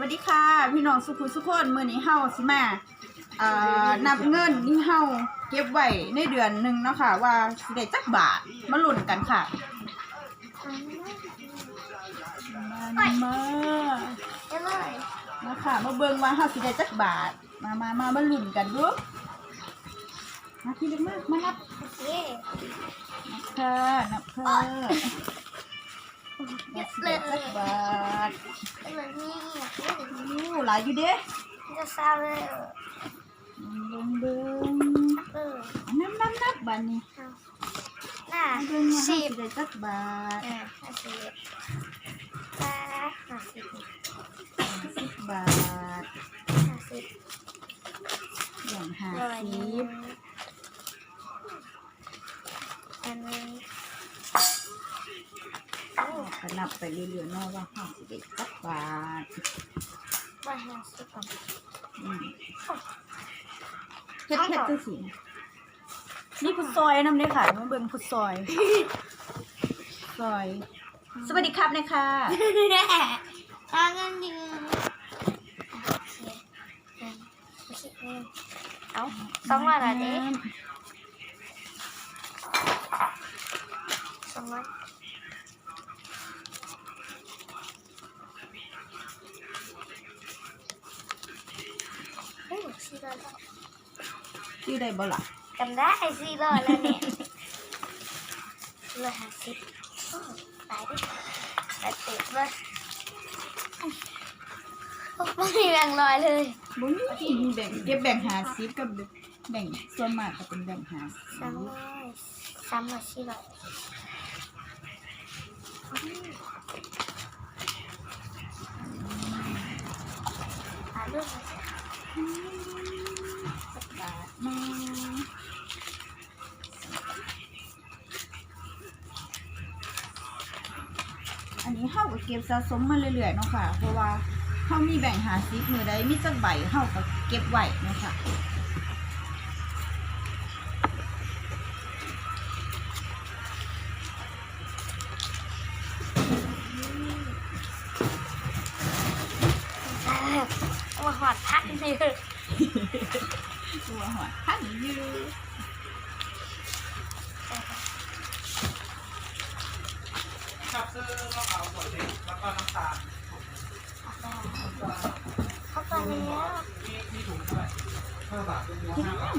วัสดีค่ะ พี่น้องสุขุมสุขคนมื้อนี้เฮาสิมาเอ่อนับเงินที่เฮาเก็บไว้ในเดือนหนึงเนาะค่ะ ว่าสิได้จักบาทมาลุ้นกันค่ะมามาเยังไงมาค่ะ มาเบิ่งว่าเฮาสิได้จักบาท มามามามาลุ้นกันดูมาพี่เล็กมากมานับโอเคนับค่ะนับค่ะ เยอะเลย บาทเป็นแบบนี้อู้หลายอยู่เด้จะซาเลยเบิ่งเบิ่งเออนับนับนับบัดนี้น้าเบิ่งว่าเฮาสิสิบได้จักบาทอ่าห้าสิบแปดห้าสิบสิบบาทห้าสิบอย่างห้าสิบอันนี้ โอ้ก็นับไปเรื่อยๆเนาะว่าห้าสิบเอ็ดสักบาทร้อยห้าสิบก่อนอืมเฮ็ดเฮ็ดจังซี่นี่พุดซอยน้ำเด้อค่ะมาเบิ่งพุดซอย ซอย สวัสดีครับนะคะแน่ทางเงินยืมโอเคเงินเอาสองร้อยละเด้สองร้อย ชื่อได้บ่ล่ะจำได้สี่ร้อยแล้วเนี่ยร้อยห้าสิบโอ้ตายดิตายติดเลยไม่มีแบ่งค์ร้อยเลยบ่มีมีแบ่งเก็บแบ่ง50กับแบ่งส่วนมากก็เป็นแบ่งสาม50ร้อยสามร้อยสี่ร้อยอ่าเรื่องอะไรบาท มาอันนี้เข้าก็เก็บสะสมมาเรื่อยๆเนาะค่ะ เพราะว่าเขามีแบ่ง50มื้อใดมีจักใบเข้ากับเก็บไว้เนาะค่ะ พันยู่ครับซื้อมะพร้าวสดเด็กแล้วก็น้ำตาลเข้าไปแล้วมีมีถุงเท่าไหร่ห้าบาทเป็นหัวห้าบาท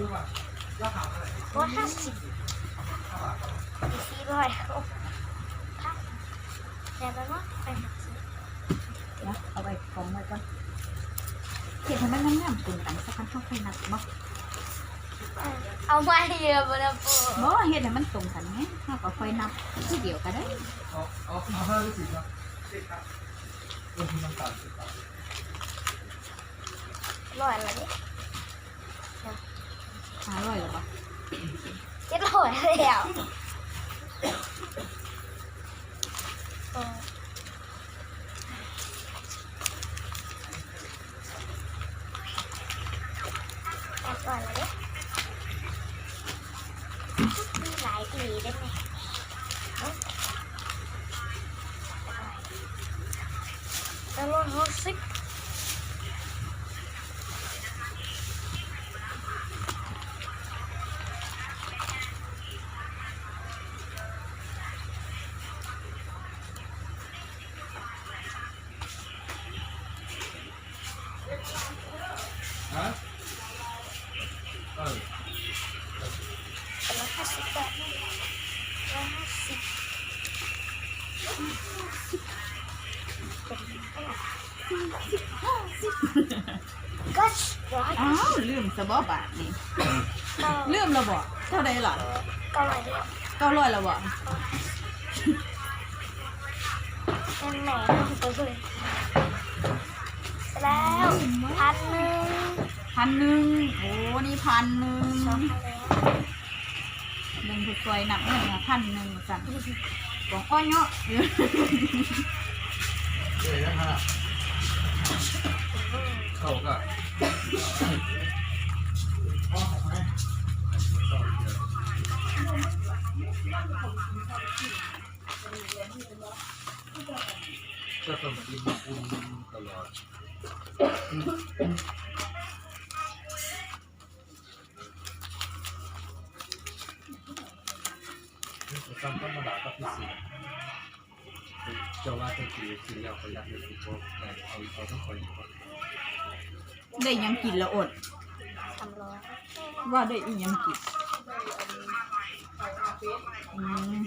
รู้ป่าคาเท่าไหร่ร้อยห้าสิบห้าบาทสี่ร้อยโอ้พักแต่ไปว่าไปหาซื้อนะเอาไปกองไว้ก่อน เห็นให้มันงามๆตุนกันสักคันเท่าค่อยนับบ่เอามาเยอะไปแล้วปูบ่เฮ็ดให้มันตรงกันไงเฮาก็ค่อยนับทีเดียวก็ได้เอาเอาเอาห้าหรือสิบครับสิบครับรวมน้ำตาลสิบบาทร้อยละดิ500แล้วบ่เจ็ดร้อยแล้วเออแปดร้อยละดิ มีหลายปีได้ไหมเอ้าแล้วรถรถซิ ก็ร้อยอ้าวลืมซะบ่บาทนี่เก้าลืมแล้วบ่เท่าใดล่ะเก้าร้อยเดียว900แล้วบ่เป็นแหม่ลงไปเลยแล้วพันหนึ่งพันหนึ่งโอ้นี่พันหนึ่ง สองพันแล้วหนึ่ง ผู้ช่วยนับเงินมาพันหนึ่งสั่นบอกอ้อยเนาะเดี๋ยวนะฮะเข้าก็อ๋อของไหมก็ต้องกินคุณกับลอด นี่คือซ้ำธรรมดากับพิเศษเจ้าว่าจะกินกินแล้วประหยัดเลยคือพวกแต่เอาเขาต้องคอยอยู่ก่อนได้หยังกินแล้วอดสามร้อยว่าได้อีหยังกินอืม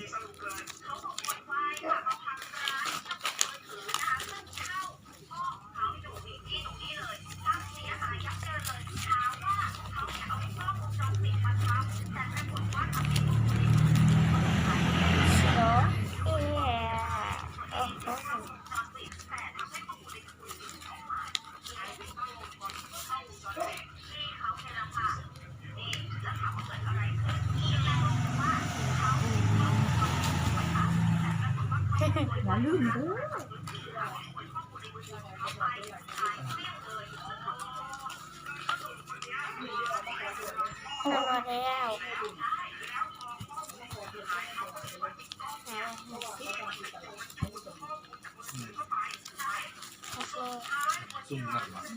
ซุ่มนักหลัง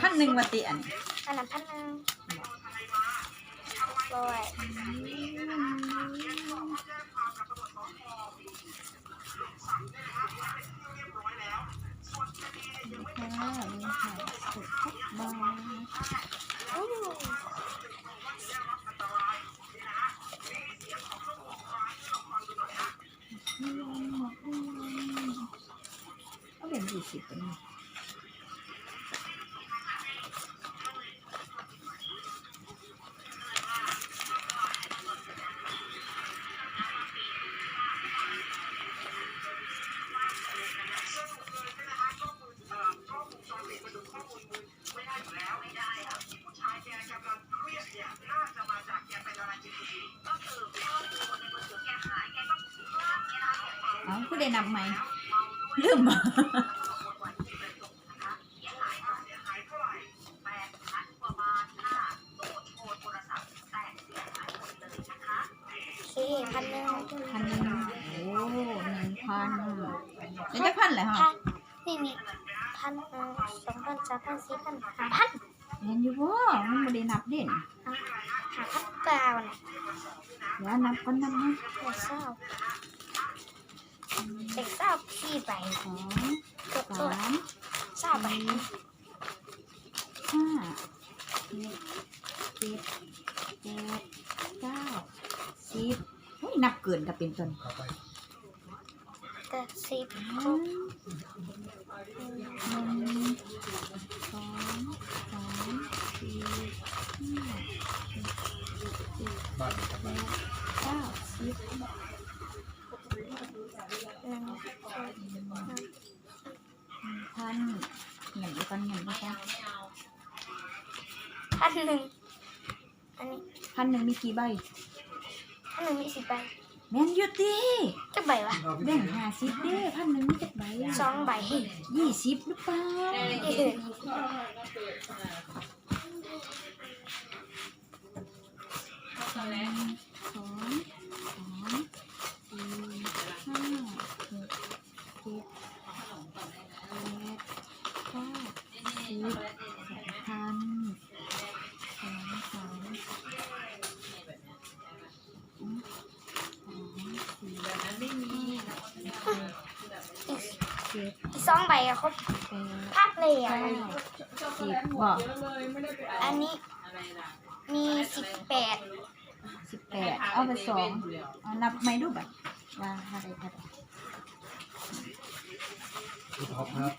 พันหนึ่งมาติอันอัน สิบเป็นเอ้าก็ได้นำไหมลืม เดี๋ยวนับก่อนนับนะเด็กเศร้าเด็กเศร้าสี่ใบสองสามเศร้าใบห้าหกเจ็ดแปดเก้าสิบเฮ้ยนับเกินกับเป็นต้นแต่สิบหนึ่งสองสามสี่ห้าบ้านนี้ครับ บ้านเก้าสิบหนึ่งสองพันเงินกันเงินกันพันหนึ่งอันนี้พันหนึ่งมีกี่ใบพันหนึ่งมีสิบใบแม่นอยุติจะใบวะแบ่งห้าสิบเด้พันหนึ่งมีจักใบสองใบยี่สิบหรือเปล่า เออ สองสองสามสี่ห้าหกเจ็ดแปดเก้า สิบสองพันสองสามสองสี่ห้าหกเจ็ดอีกสองใบอะครับแปดภาพเลยอะเก้สิบบอกอันนี้มีสิบแปดสิบแปดเอาไปสองเอานับไม่ดูบัตรว่าอะไรกันลูกท็อปครับ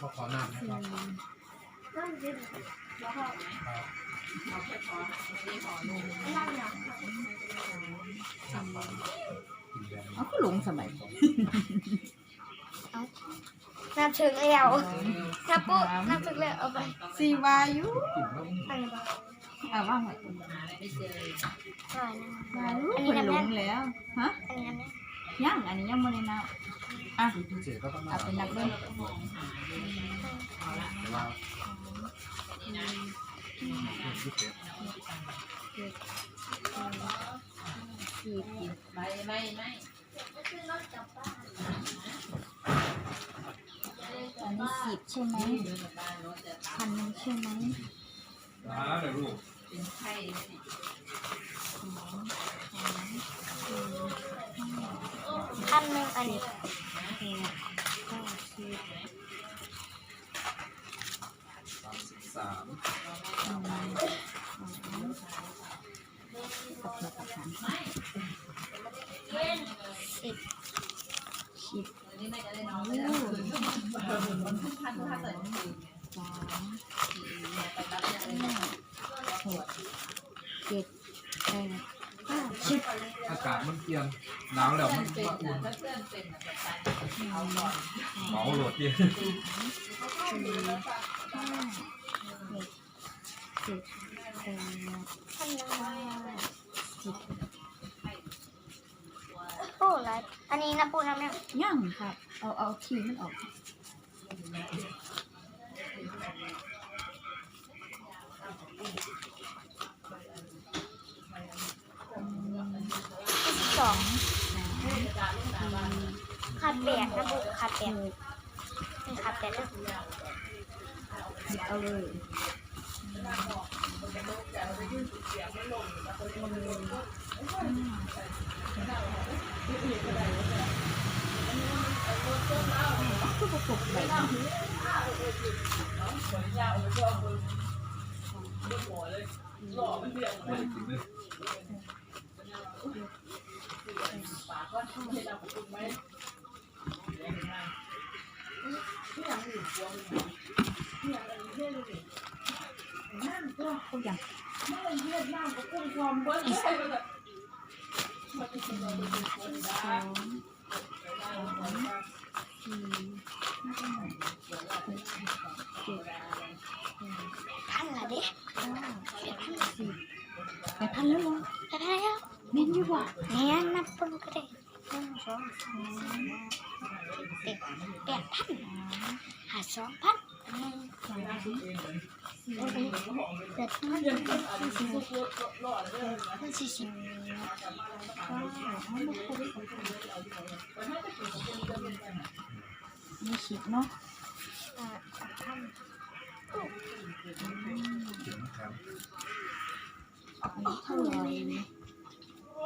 ขอขอหน้านะครับ เอาก็หลงสมัยนับถึงแล้วนับปุ๊บนับถึงแล้วเอาไปสีวายุกินแล้วอันนี้เอาว่างไว้ก่อนนะวายุคนหลงแล้ว ฮะอันนี้อันนี้ยังอันนี้ยังไม่ได้นับ อะพิเศษก็ต้องมาเอาไปนับด้วยว่ายี่สิบเอ็ดเจ็ดแปดสิบไม่ไม่ไม่อันนี้สิบใช่ไหมพันหนึ่งใช่ไหมมาเลยลูกเป็นไข้เนี่ยสองสามสี่ห้าพันหนึ่งอันนี้แปดเก้า สิบสามสิบสามสองกับหัวกับหางสิบสิบนี่ไม่จะได้นอนไม่ได้มันพันถ้าเกิดคืนสามเนี่ยไปรับเนี่ยเลยห้าหกเจ็ดแปดเก้าสิบอากาศมันเปลี่ยนหนาวแล้วมันเป็อุ่น เพื่อนเป็นแบบ เอาก่อนเหมาโหลดเย็นสี่ห้าหกเจ็ดแปดพันหนึ่งเก้าสิบโอ้ไรอันนี้นะปูน้ำเนี่ยย่างครับเอาเอาทีมันออก นะปูขาดแปดหกนี่ขาดแปดเลยหยิบเอาเลยคือประกบแบบนี้ไม่ได้กินเลยพวกอย่างสองสามสี่ห้าหกเจ็ดแปดพันละเด็กเก้าสิบแปดพันแล้ว เหรอแปดพันแล้วเน้นอยู่ว่ะเนี่ ยนับเพิ่มก็ได้หนึ่งสองสามเจ็ดแปดพันหาสองพันหนึ่งสามสี่เออแปดพันสี่สิบพันสี่สิบเก้าเอามาคูณนี่สิบเนาะอ่าพันกินครับอันนี้เท่าไหร่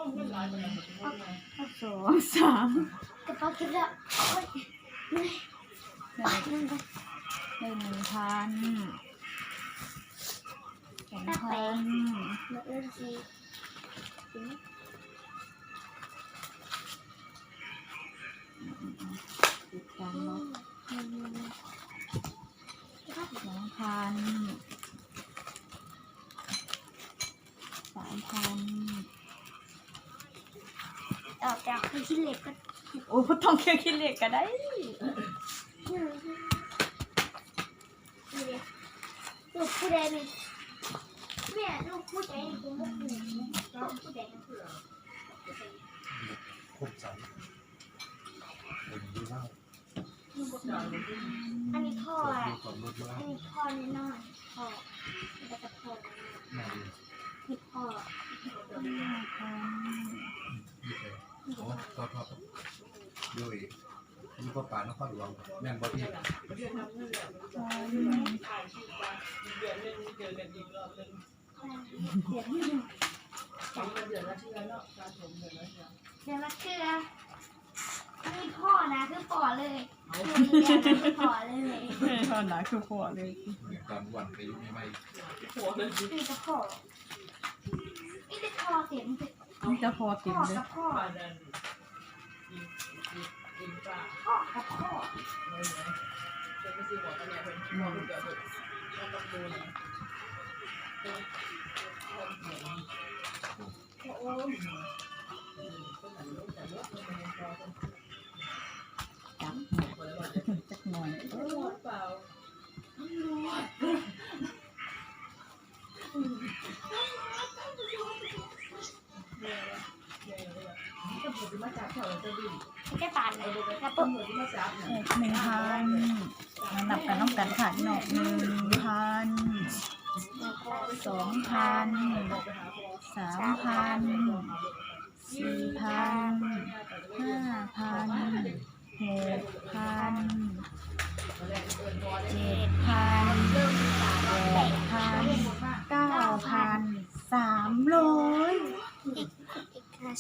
สองสามกระเป๋าเก็บแล้วโอ้ยเหนื่อยได้ไปนั่งหนึ่งพันสองพันเหลือเงินสี่ติดกันเนาะสองพันสามพัน ออกจากคือที่เหล็กก็โอ้บ่ต้องเคียคิดเลขก็ได้ลูกผู้ใดนี่แม่ลูกผู้ใดนี่ผมบอกผู้ลูกผู้ใดนะครบสามเป็นดีมากอันนี้พ่อตัวอะดูความรถว่าอันนี้พ่อแน่นอนพ่อแล้วก็พ่อแม่ดีนี่พ่อห้าพันดีเลยโอ้ ทอดทอดด้วยมีพ่อป่านครหลวงแม่นบ่พี่พันเดี๋ยวเดี๋ยวมาเชื่ออันนี้พ่อนะคือพ่อเลยคือเรียนนะคือพ่อเลยตอนไหนคือพอเลย ตอนวันไปอยู่ใหม่นี่จะพ่อนี่จะพ่อเสียงคือนี่จะพอติพ่ดอเลยกับพ่อพ่อกับพ่อจั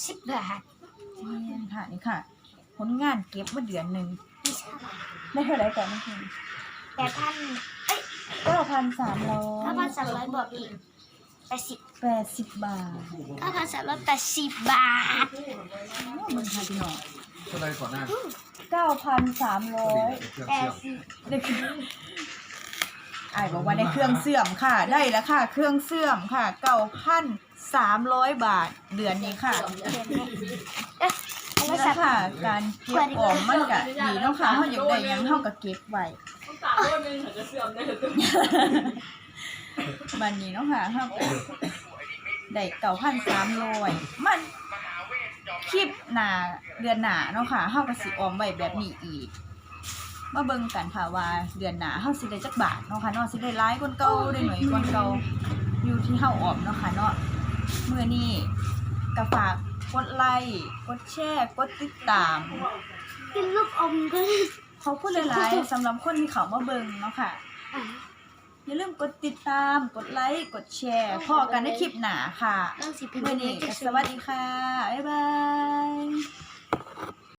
สิบบาทนี่ค่ะนี่ค่ะ ผลงานเก็บมาเดือนหนึ่งไม่ใช่ได้เท่าไหร่ก่อนนะคุณแปดพันเอ้ยเก้าพันสามร้อยเก้าพันสามร้อยบวกอีกแปดสิบแปดสิบบาทเก้าพันสามร้อยแปดสิบบาทมันค่ะพี่น้องเท่าไรก่อนหน้าเก้าพันสามร้อยเครื่องแปเชื่ดอมสิบได้เครื่องไอ้ายบอกว่าได้เครื่องเสื่อมค่ะ ได้แล้วค่ะ เครื่องเสื่อมค่ะเก้าพัน สามร้อยบาทเดือนนี้ค่ะเดือนนี้เอ๊ะโทรนี่ศัแหพละท์ค่ะ การเก็บออมมันก็ดีเนาะค่ะเฮาอยากได้หยังเฮาก็เก็บไว้สามคนนึงจะเสื่อมได้ถึงบัดนี้เนาะค่ะเฮาก็ได้เก้าพันสามร้อยมันคลิปหน้าเดือนหน้าเนาะค่ะเฮาก็สิออมไว้แบบนี้อีก มาเบิ่งกันค่ะว่าเดือนหน้าเฮาสิได้จักบาทเนาะค่ะเนาะสิได้หลายกว่าเก่าได้หน่อยกว่าเก่าอยู่ที่เฮาออมเนาะค่ะเนาะ มื้อนี้ก็ฝากกดไลค์กดแชร์กดติดตามกินลูกอมด้วยขอบคุณหลายๆสำหรับคนที่เขามาเบิ่งเนาะค่ะ อะอย่าลืมกดติดตามกดไลค์กดแชร์พอกันในคลิปหน้าค่ะเรื่องสิพิมมื้อพ์นี้ก็สวัสดีค่ะ บ๊ายบาย